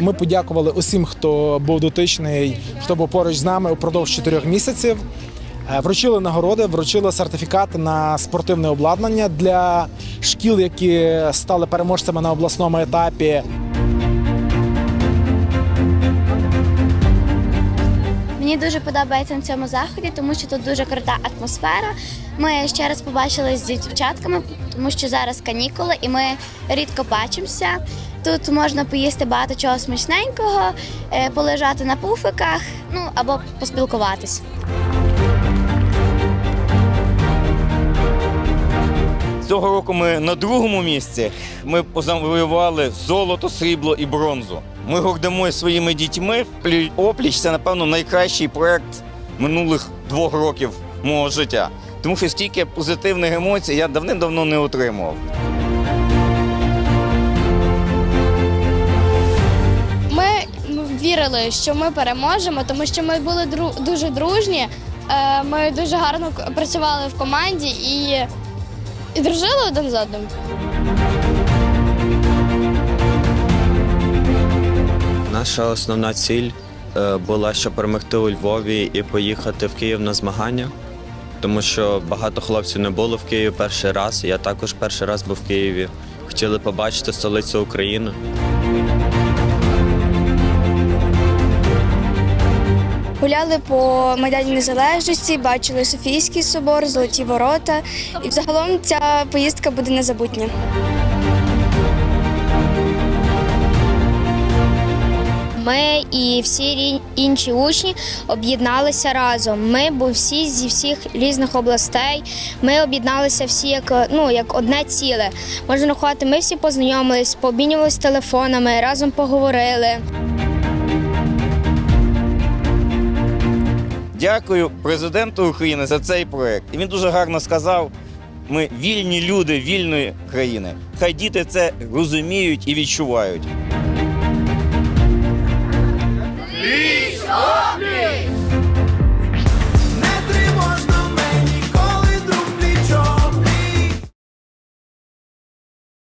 Ми подякували усім, хто був дотичний, хто був поруч з нами упродовж чотирьох місяців. Е, Вручили нагороди, вручили сертифікати на спортивне обладнання для шкіл, які стали переможцями на обласному етапі. Мені дуже подобається на цьому заході, тому що тут дуже крута атмосфера. Ми ще раз побачились з дівчатками, тому що зараз канікули і ми рідко бачимося. Тут можна поїсти багато чого смачненького, е, полежати на пуфиках, ну або поспілкуватись. Цього року ми на другому місці. Ми завоювали золото, срібло і бронзу. Ми гордимося своїми дітьми. Плі- Опліч це, напевно, найкращий проект минулих двох років мого життя. Тому що стільки позитивних емоцій я давним-давно не отримував. Ми вірили, що ми переможемо, тому що ми були дуже дружні. е, Ми дуже гарно працювали в команді і, і дружили один з одним. Наша основна ціль е, була, щоб перемогти у Львові і поїхати в Київ на змагання, тому що багато хлопців не було в Києві перший раз. Я також перший раз був в Києві. Хотіли побачити столицю України. Гуляли по Майдані Незалежності, бачили Софійський собор, Золоті Ворота. І взагалом ця поїздка буде незабутня. Ми і всі інші учні об'єдналися разом. Ми були всі зі всіх різних областей. Ми об'єдналися всі як, ну, як одне ціле. Можна рахувати, ми всі познайомились, пообмінювалися телефонами, разом поговорили. Дякую президенту України за цей проект. І він дуже гарно сказав: ми вільні люди вільної країни. Хай діти це розуміють і відчувають.